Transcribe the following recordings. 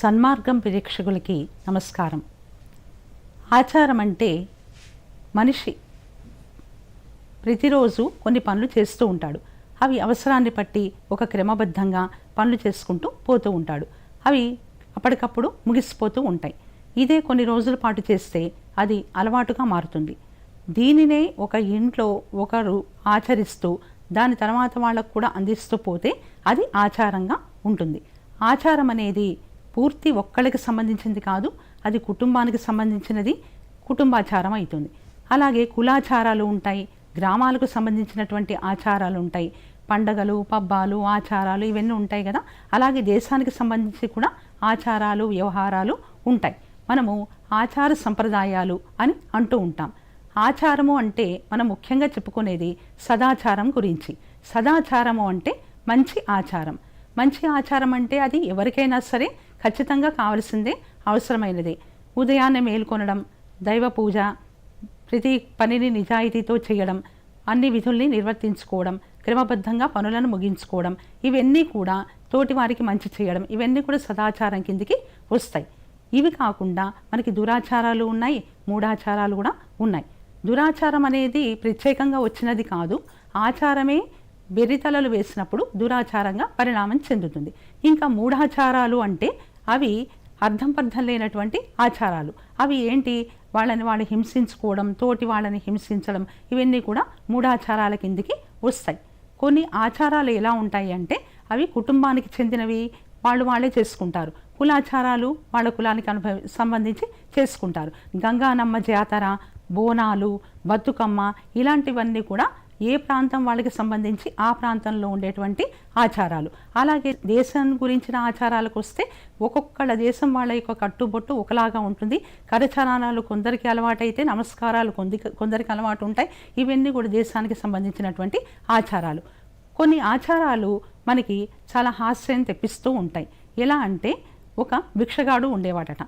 సన్మార్గం ప్రేక్షకులకి నమస్కారం. ఆచారం అంటే మనిషి ప్రతిరోజు కొన్ని పనులు చేస్తూ ఉంటాడు. అవి అవసరాన్ని బట్టి ఒక క్రమబద్ధంగా పనులు చేసుకుంటూ పోతూ ఉంటాడు. అవి అప్పటికప్పుడు ముగిసిపోతూ ఉంటాయి. ఇదే కొన్ని రోజుల పాటు చేస్తే అది అలవాటుగా మారుతుంది. దీనినే ఒక ఇంట్లో ఒకరు ఆచరిస్తూ దాని తర్వాత వాళ్ళకు కూడా అందిస్తూ పోతే అది ఆచారంగా ఉంటుంది. ఆచారం అనేది పూర్తి ఒక్కళ్ళకి సంబంధించింది కాదు అది కుటుంబానికి సంబంధించినది కుటుంబాచారం అవుతుంది అలాగే కులాచారాలు ఉంటాయి గ్రామాలకు సంబంధించినటువంటి ఆచారాలు ఉంటాయి. పండగలు పబ్బాలు ఆచారాలు ఇవన్నీ ఉంటాయి కదా. అలాగే దేశానికి సంబంధించి కూడా ఆచారాలు వ్యవహారాలు ఉంటాయి. మనము ఆచార సంప్రదాయాలు అని అంటూ ఉంటాం. ఆచారము అంటే మనం ముఖ్యంగా చెప్పుకునేది సదాచారం గురించి. సదాచారము అంటే మంచి ఆచారం. మంచి ఆచారం అంటే అది ఎవరికైనా సరే ఖచ్చితంగా కావాల్సిందే అవసరమైనదే. ఉదయాన్నే మేల్కొనడం దైవ పూజ ప్రతి పనిని నిజాయితీతో చేయడం అన్ని విధుల్ని నిర్వర్తించుకోవడం క్రమబద్ధంగా పనులను ముగించుకోవడం ఇవన్నీ కూడా తోటి వారికి మంచి చేయడం ఇవన్నీ కూడా సదాచారం కిందికి వస్తాయి. ఇవి కాకుండా మనకి దురాచారాలు ఉన్నాయి మూఢాచారాలు కూడా ఉన్నాయి. దురాచారం అనేది ప్రత్యేకంగా వచ్చినది కాదు ఆచారమే బెర్రితలలు వేసినప్పుడు దురాచారంగా పరిణామం చెందుతుంది. ఇంకా మూఢాచారాలు అంటే అవి అర్థం పర్థం లేనటువంటి ఆచారాలు. అవి ఏంటి? వాళ్ళని వాళ్ళు హింసించుకోవడం తోటి వాళ్ళని హింసించడం ఇవన్నీ కూడా మూఢాచారాల కిందికి వస్తాయి. కొన్ని ఆచారాలు ఎలా ఉంటాయి అంటే అవి కుటుంబానికి చెందినవి వాళ్ళు వాళ్ళే చేసుకుంటారు. కులాచారాలు వాళ్ళ కులానికి అనుభవ సంబంధించి చేసుకుంటారు. గంగానమ్మ జాతర బోనాలు బతుకమ్మ ఇలాంటివన్నీ కూడా ఏ ప్రాంతం వాళ్ళకి సంబంధించి ఆ ప్రాంతంలో ఉండేటువంటి ఆచారాలు. అలాగే దేశం గురించిన ఆచారాలకు వస్తే ఒక్కొక్కళ్ళ దేశం వాళ్ళ యొక్క కట్టుబొట్టు ఒకలాగా ఉంటుంది. కరచరణాలు కొందరికి అలవాటైతే నమస్కారాలు కొంది కొందరికి అలవాటు ఉంటాయి. ఇవన్నీ కూడా దేశానికి సంబంధించినటువంటి ఆచారాలు. కొన్ని ఆచారాలు మనకి చాలా హాస్యం తెప్పిస్తూ ఉంటాయి. ఎలా అంటే ఒక భిక్షగాడు ఉండేవాడట.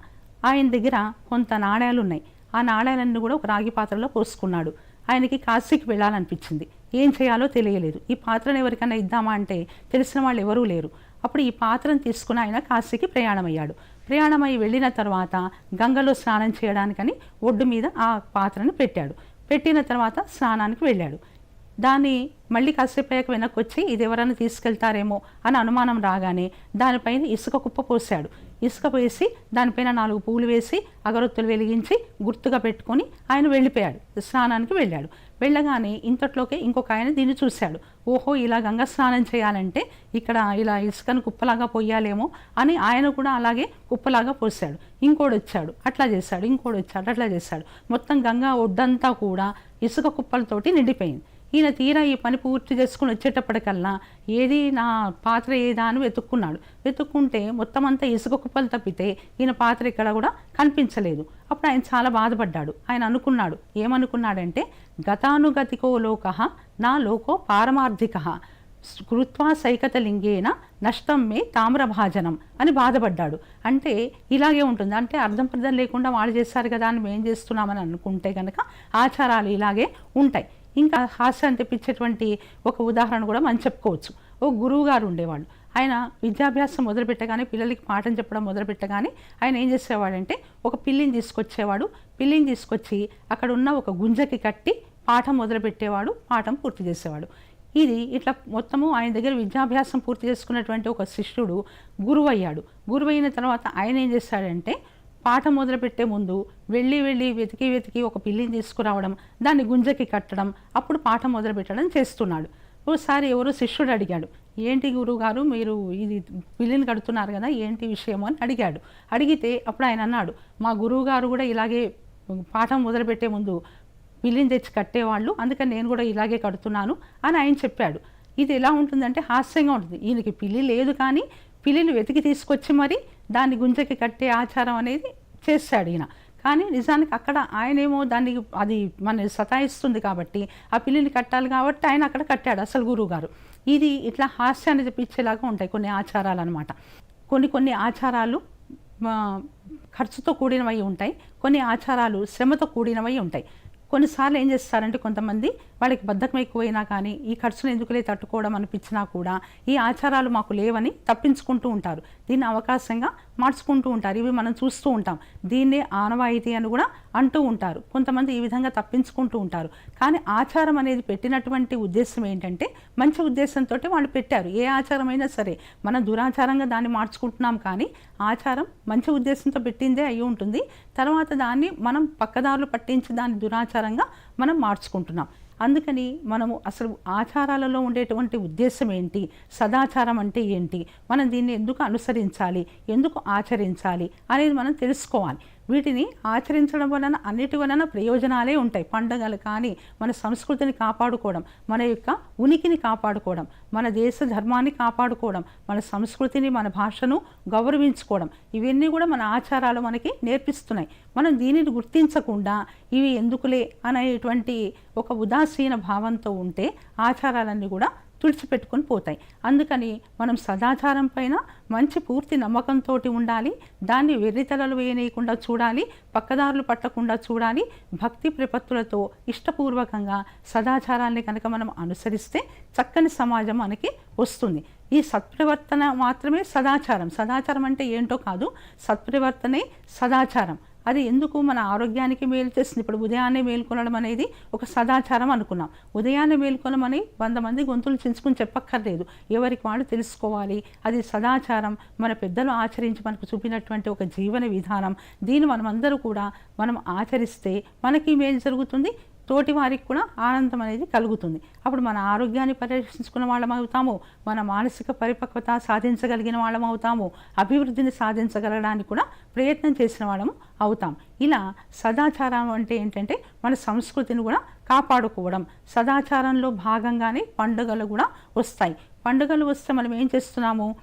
ఆయన దగ్గర కొంత నాణ్యాలు ఉన్నాయి. ఆ నాణ్యాలన్నీ కూడా ఒక రాగి పాత్రలో పోసుకున్నాడు. ఆయనకి కాశీకి వెళ్ళాలనిపించింది. ఏం చేయాలో తెలియలేదు. ఈ పాత్రను ఎవరికైనా ఇద్దామా అంటే తెలిసిన వాళ్ళు ఎవరూ లేరు. అప్పుడు ఈ పాత్రను తీసుకుని ఆయన కాశీకి ప్రయాణమయ్యాడు. ప్రయాణమై వెళ్ళిన తర్వాత గంగలో స్నానం చేయడానికని ఒడ్డు మీద ఆ పాత్రను పెట్టాడు. పెట్టిన తర్వాత స్నానానికి వెళ్ళాడు. దాన్ని మళ్ళీ కాసేపయ్యాక వెనక్కి వచ్చి ఇది ఎవరైనా తీసుకెళ్తారేమో అని అనుమానం రాగానే దానిపైన ఇసుక కుప్ప పోసాడు ఇసుక పోసి దానిపైన నాలుగు పూలు వేసి అగరొత్తులు వెలిగించి గుర్తుగా పెట్టుకొని ఆయన వెళ్ళిపోయాడు. స్నానానికి వెళ్ళాడు. వెళ్ళగానే ఇంతట్లోకే ఇంకొక ఆయన దీన్ని చూశాడు. ఓహో ఇలా గంగా స్నానం చేయాలంటే ఇక్కడ ఇలా ఇసుకను కుప్పలాగా పోయాలేమో అని ఆయన కూడా అలాగే కుప్పలాగా పోసాడు ఇంకోడు వచ్చాడు. అట్లా చేశాడు. ఇంకోడు వచ్చాడు. అట్లా చేశాడు. మొత్తం గంగా ఒడ్డంతా కూడా ఇసుక కుప్పలతోటి నిండిపోయింది. ఈయన తీరా ఈ పని పూర్తి చేసుకుని వచ్చేటప్పటికల్లా ఏది నా పాత్ర ఏదా అని వెతుక్కున్నాడు. వెతుక్కుంటే మొత్తం అంతా ఇసుక కుప్పలు తప్పితే ఈయన పాత్ర ఇక్కడ కూడా కనిపించలేదు. అప్పుడు ఆయన చాలా బాధపడ్డాడు. ఆయన అనుకున్నాడు. ఏమనుకున్నాడంటే గతానుగతికో లోక నా లోకో పారమార్థిక. కృత్వా సైకతలింగేన నష్టం మే తామ్రభాజనం అని బాధపడ్డాడు. అంటే ఇలాగే ఉంటుంది. అంటే అర్థం పర్థం లేకుండా వాళ్ళు చేస్తారు కదా అని మేం చేస్తున్నామని అనుకుంటే కనుక ఆచారాలు ఇలాగే ఉంటాయి. ఇంకా హాస్యాన్ని తెప్పించేటువంటి ఒక ఉదాహరణ కూడా మనం చెప్పుకోవచ్చు. ఓ గురువు గారు ఉండేవాళ్ళు. ఆయన విద్యాభ్యాసం మొదలుపెట్టగానే పిల్లలకి పాఠం చెప్పడం మొదలుపెట్టగానే ఆయన ఏం చేసేవాడంటే ఒక పిల్లిని తీసుకొచ్చేవాడు. పిల్లిని తీసుకొచ్చి అక్కడ ఉన్న ఒక గుంజకి కట్టి పాఠం మొదలుపెట్టేవాడు పాఠం పూర్తి చేసేవాడు. ఇది ఇట్లా మొత్తము ఆయన దగ్గర విద్యాభ్యాసం పూర్తి చేసుకున్నటువంటి ఒక శిష్యుడు గురువయ్యాడు. గురువైన తర్వాత ఆయన ఏం చేశాడంటే పాఠం మొదలుపెట్టే ముందు వెళ్ళి వెళ్ళి వెతికి వెతికి ఒక పిల్లిని తీసుకురావడం దాన్ని గుంజకి కట్టడం అప్పుడు పాఠం మొదలుపెట్టడం చేస్తున్నాడు. ఓసారి ఎవరో శిష్యుడు అడిగాడు ఏంటి గురువుగారు మీరు ఇది పిల్లిని కడుతున్నారు కదా ఏంటి విషయం అని అడిగాడు. అడిగితే అప్పుడు ఆయన అన్నాడు మా గురువు గారు కూడా ఇలాగే పాఠం మొదలుపెట్టే ముందు పిల్లిని తెచ్చి కట్టేవాళ్ళు అందుకని నేను కూడా ఇలాగే కడుతున్నాను అని ఆయన చెప్పాడు. ఇది ఎలా ఉంటుందంటే హాస్యంగా ఉంటుంది. ఈయనకి పిల్లి లేదు కానీ పిల్లిని వెతికి తీసుకొచ్చి మరి దాన్ని గుంజకి కట్టే ఆచారం అనేది చేశాడు ఈయన. కానీ నిజానికి అక్కడ ఆయనేమో దాన్ని అది మన సతాయిస్తుంది కాబట్టి ఆ పిల్లిని కట్టాలి కాబట్టి ఆయన అక్కడ కట్టాడు అసలు గురువు గారు ఇది ఇట్లా హాస్యాన్ని తెప్పించేలాగా ఉంటాయి కొన్ని ఆచారాలు అనమాట కొన్ని కొన్ని ఆచారాలు ఖర్చుతో కూడినవై ఉంటాయి. కొన్ని ఆచారాలు శ్రమతో కూడినవై ఉంటాయి. కొన్నిసార్లు ఏం చేస్తారంటే కొంతమంది వాళ్ళకి బద్ధకం ఎక్కువైనా కానీ ఈ ఖర్చును ఎందుకులే తట్టుకోవడం అనిపించినా కూడా ఈ ఆచారాలు మాకు లేవని తప్పించుకుంటూ ఉంటారు. దీన్ని అవకాశంగా మార్చుకుంటూ ఉంటారు. ఇవి మనం చూస్తూ ఉంటాం. దీన్నే ఆనవాయితీ అని కూడా అంటూ ఉంటారు. కొంతమంది ఈ విధంగా తప్పించుకుంటూ ఉంటారు. కానీ ఆచారం అనేది పెట్టినటువంటి ఉద్దేశం ఏంటంటే మంచి ఉద్దేశంతో వాళ్ళు పెట్టారు. ఏ ఆచారమైనా సరే మనం దురాచారంగా దాన్ని మార్చుకుంటున్నాం కానీ ఆచారం మంచి ఉద్దేశంతో పెట్టిందే అయి ఉంటుంది. తర్వాత దాన్ని మనం పక్కదారులు పట్టించి దాన్ని దురాచారంగా మనం మార్చుకుంటున్నాం. అందుకని మనము అసలు ఆచారాలలో ఉండేటువంటి ఉద్దేశం ఏంటి? సదాచారం అంటే ఏంటి? మనం దీన్ని ఎందుకు అనుసరించాలి? ఎందుకు ఆచరించాలి? అనేది మనం తెలుసుకోవాలి. వీటిని ఆచరించడం వలన అన్నిటి వలన ప్రయోజనాలే ఉంటాయి. పండుగలు కానీ మన సంస్కృతిని కాపాడుకోవడం మన యొక్క ఉనికిని కాపాడుకోవడం మన దేశ ధర్మాన్ని కాపాడుకోవడం మన సంస్కృతిని మన భాషను గౌరవించుకోవడం ఇవన్నీ కూడా మన ఆచారాలు మనకి నేర్పిస్తున్నాయి. మనం దీనిని గుర్తించకుండా ఇవి ఎందుకులే అనేటువంటి ఒక ఉదాసీన భావంతో ఉంటే ఆచారాలన్నీ కూడా తుడిచిపెట్టుకొని పోతాయి. అందుకని మనం సదాచారం పైన మంచి పూర్తి నమ్మకంతో ఉండాలి. దాన్ని వెర్రితలలు వేయనీయకుండా చూడాలి. పక్కదారులు పట్టకుండా చూడాలి. భక్తి ప్రపత్తులతో ఇష్టపూర్వకంగా సదాచారాన్ని కనుక మనం అనుసరిస్తే చక్కని సమాజం మనకి వస్తుంది. ఈ సత్ప్రవర్తన మాత్రమే సదాచారం. సదాచారం అంటే ఏంటో కాదు. సత్ప్రవర్తనే సదాచారం. అది ఎందుకు మన ఆరోగ్యానికి మేలు చేస్తుంది? ఇప్పుడు ఉదయాన్నే మేల్కొనడం అనేది ఒక సదాచారం అనుకున్నాం. ఉదయాన్నే మేల్కొనమని వంద మంది గొంతులు చించుకుని చెప్పక్కర్లేదు. ఎవరికి వాళ్ళు తెలుసుకోవాలి. అది సదాచారం. మన పెద్దలు ఆచరించి మనకు చూపినటువంటి ఒక జీవన విధానం. దీన్ని మనమందరూ కూడా మనం ఆచరిస్తే మనకి మేలు జరుగుతుంది. తోటి వారికి కూడా ఆనందం అనేది కలుగుతుంది. అప్పుడు మన ఆరోగ్యాన్ని పరిరక్షించుకున్న వాళ్ళం అవుతాము. మన మానసిక పరిపక్వత సాధించగలిగిన వాళ్ళం అవుతాము. అభివృద్ధిని సాధించగలడానికి కూడా ప్రయత్నం చేసిన వాళ్ళము అవుతాం. ఇలా సదాచారం అంటే ఏంటంటే మన సంస్కృతిని కూడా కాపాడుకోవడం. సదాచారంలో భాగంగానే పండుగలు కూడా వస్తాయి. పండుగలు వస్తే మనం ఏం చేస్తున్నాము?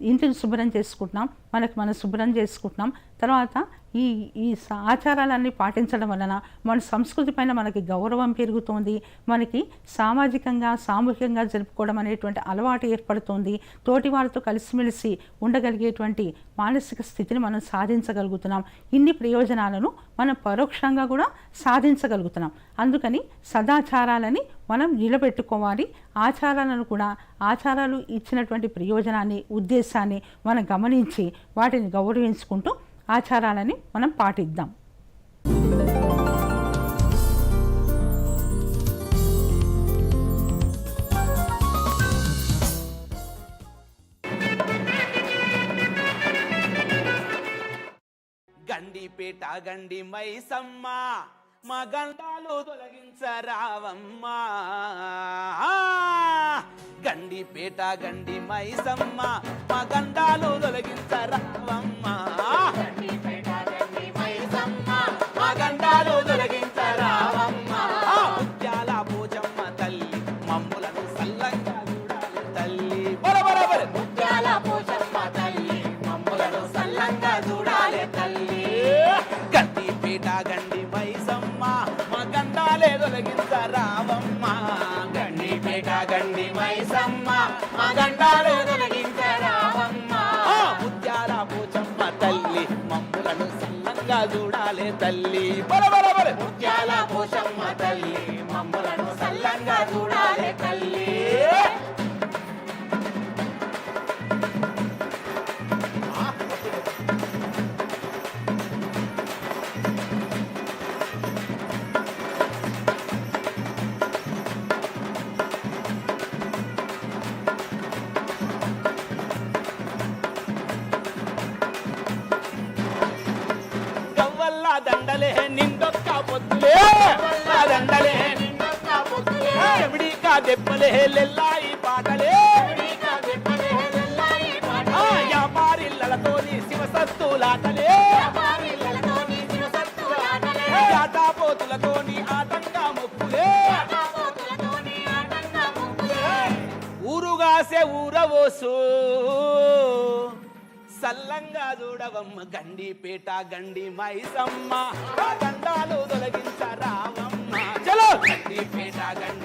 ఇంటిని శుభ్రం చేసుకుంటున్నాం. మనకు మనం శుభ్రం చేసుకుంటున్నాం. తర్వాత ఈ ఈ ఆచారాలన్నీ పాటించడం వలన మన సంస్కృతి పైన మనకి గౌరవం పెరుగుతుంది. మనకి సామాజికంగా సామూహికంగా జరుపుకోవడం అనేటువంటి అలవాటు ఏర్పడుతుంది. తోటి వారితో కలిసిమెలిసి ఉండగలిగేటువంటి మానసిక స్థితిని మనం సాధించగలుగుతున్నాం. ఇన్ని ప్రయోజనాలను మనం పరోక్షంగా కూడా సాధించగలుగుతున్నాం. అందుకని సదాచారాలని మనం నిలబెట్టుకోవాలి. ఆచారాలను కూడా ఆచారాలు ఇచ్చినటువంటి ప్రయోజనాన్ని ఉద్దేశాన్ని మనం గమనించి వాటిని గౌరవించుకుంటూ ఆచారాలని మనం పాటిద్దాం. గండిపేట గండి మైసమ్మ. మా గండాలు తొలగించరావమ్మా. గండిపేట గండి మైసమ్మ మా గండాలు తొలగించరావమ్మా. చూడాలి తల్లి. బర బర బర ముత్యాల పూజమ్మ తల్లి. దెబ్బలే లెల్లాయి పాటలే. మొక్కులే ఊరుగాసే ఊరవోసు. సల్లంగా చూడవమ్మ గండిపేట గండి మైసమ్మ. ఆ గండాలు తొలగించరావమ్మ చలో! గండిపేట గండి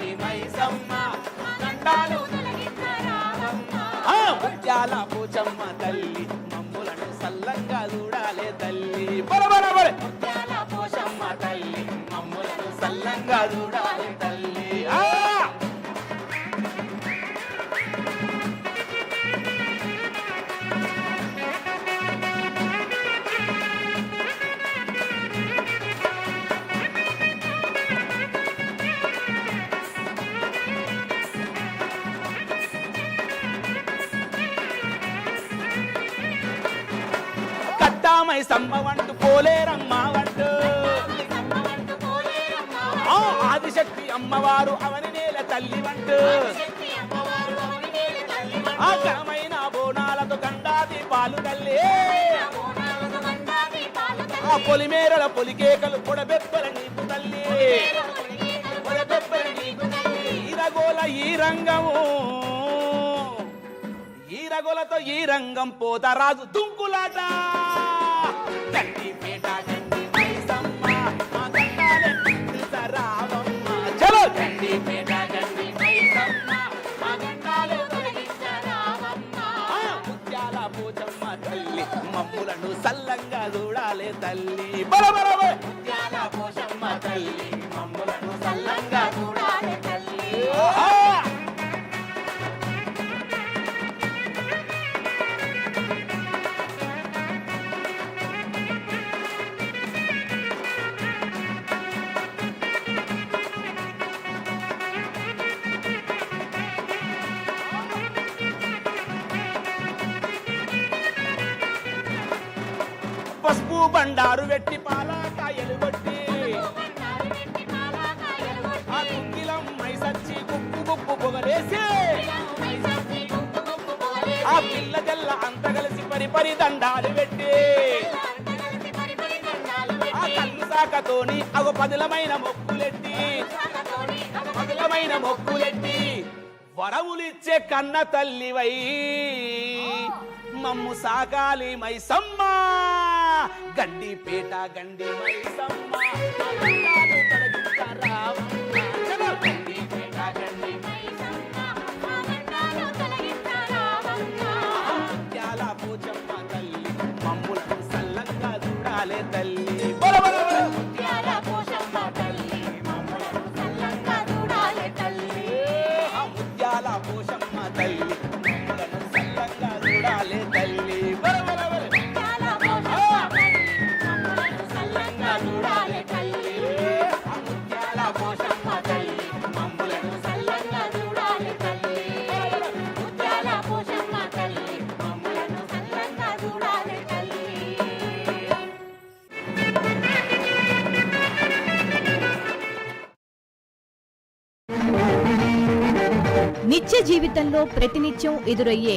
మైసమ్మ వంటు పోలేరమ్మా వంటు ఆ ఆదిశక్తి అమ్మవారు అవని నేల తల్లి వంటు ఆ బోనాలతో గండాది పాలు తల్లి. ఆ పొలిమేరల పొలికేకలు పొడబెప్పల నీకు తల్లి. పొడబెప్పల నీకు తల్లి. ఈ రంగము. ఈరగోలతో ఈ రంగం పోతరాజు దుంకులాట. గండిపేట చలో! పోచమ్మ తల్లి మమ్ములను సల్లంగా చూడాలే తల్లి. బల బల బల. తల్లి మమ్ములను సల్లంగా చూడాలే తల్లి. బండారు వెట్టి పాలకాయలు కొట్టి ఆ కుంకిలం మైసచ్చి గుప్పు గుప్పు పొగలేసి. ఆ పిల్ల తెల్ల అంత కలిసి పరి పరి దండాలు పెట్టి. ఆ కన్ను సాకతోని అగ పదులమైన మొక్కులెట్టి. పదులమైన మొక్కులెట్టి వరములిచ్చే కన్న తల్లివై. మమ్ము సాకాలి మైసమ్మ. గండి పేట గండి మైసమ్మ. గండాలు నిత్య జీవితంలో ప్రతినిత్యం ఎదురయ్యే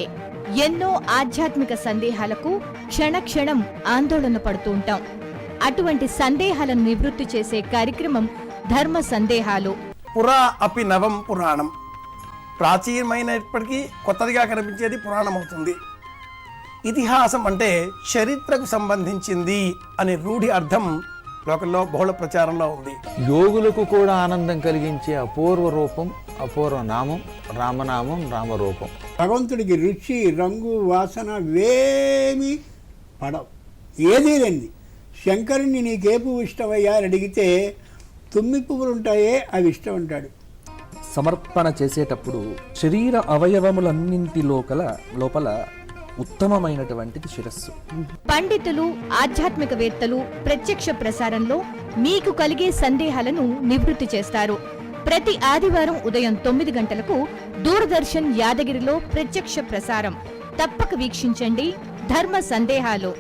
ఎన్నో ఆధ్యాత్మిక సందేహాలకు క్షణక్షణం ఆందోళన పడుతూ ఉంటాం. అటువంటి సందేహాలను నివృత్తి చేసే కార్యక్రమం ధర్మ సందేహాలు. పురా అపి నవం పురాణం. ప్రాచీనమైనప్పటికీ కొత్తదిగా కనిపించేది పురాణం అవుతుంది ఇతిహాసం అంటే చరిత్రకు సంబంధించింది అనే రూఢి అర్థం లోకంలో బహుళ ప్రచారంలో ఉంది. యోగులకు కూడా ఆనందం కలిగించే అపూర్వ రూపం అపూర్వ నామం రామనామం రామరూపం. భగవంతుడికి రుచి రంగు వాసన వేమి పడవు. ఏదీ లేనిది. శంకరుని నీకే పువ్వు ఇష్టమయ్యా అని అడిగితే తుమ్మి పువ్వులు ఉంటాయే అవి ఇష్టం అంటాడు సమర్పణ చేసేటప్పుడు శరీర అవయవములన్నింటి లోకల లోపల ఉత్తమమైనటువంటిది శిరస్సు. పండితులు ఆధ్యాత్మికవేత్తలు ప్రత్యక్ష ప్రసారంలో మీకు కలిగే సందేహాలను నివృత్తి చేస్తారు. ప్రతి ఆదివారం ఉదయం తొమ్మిది గంటలకు దూరదర్శన్ యాదగిరిలో ప్రత్యక్ష ప్రసారం. తప్పక వీక్షించండి. ధర్మ సందేహాలు.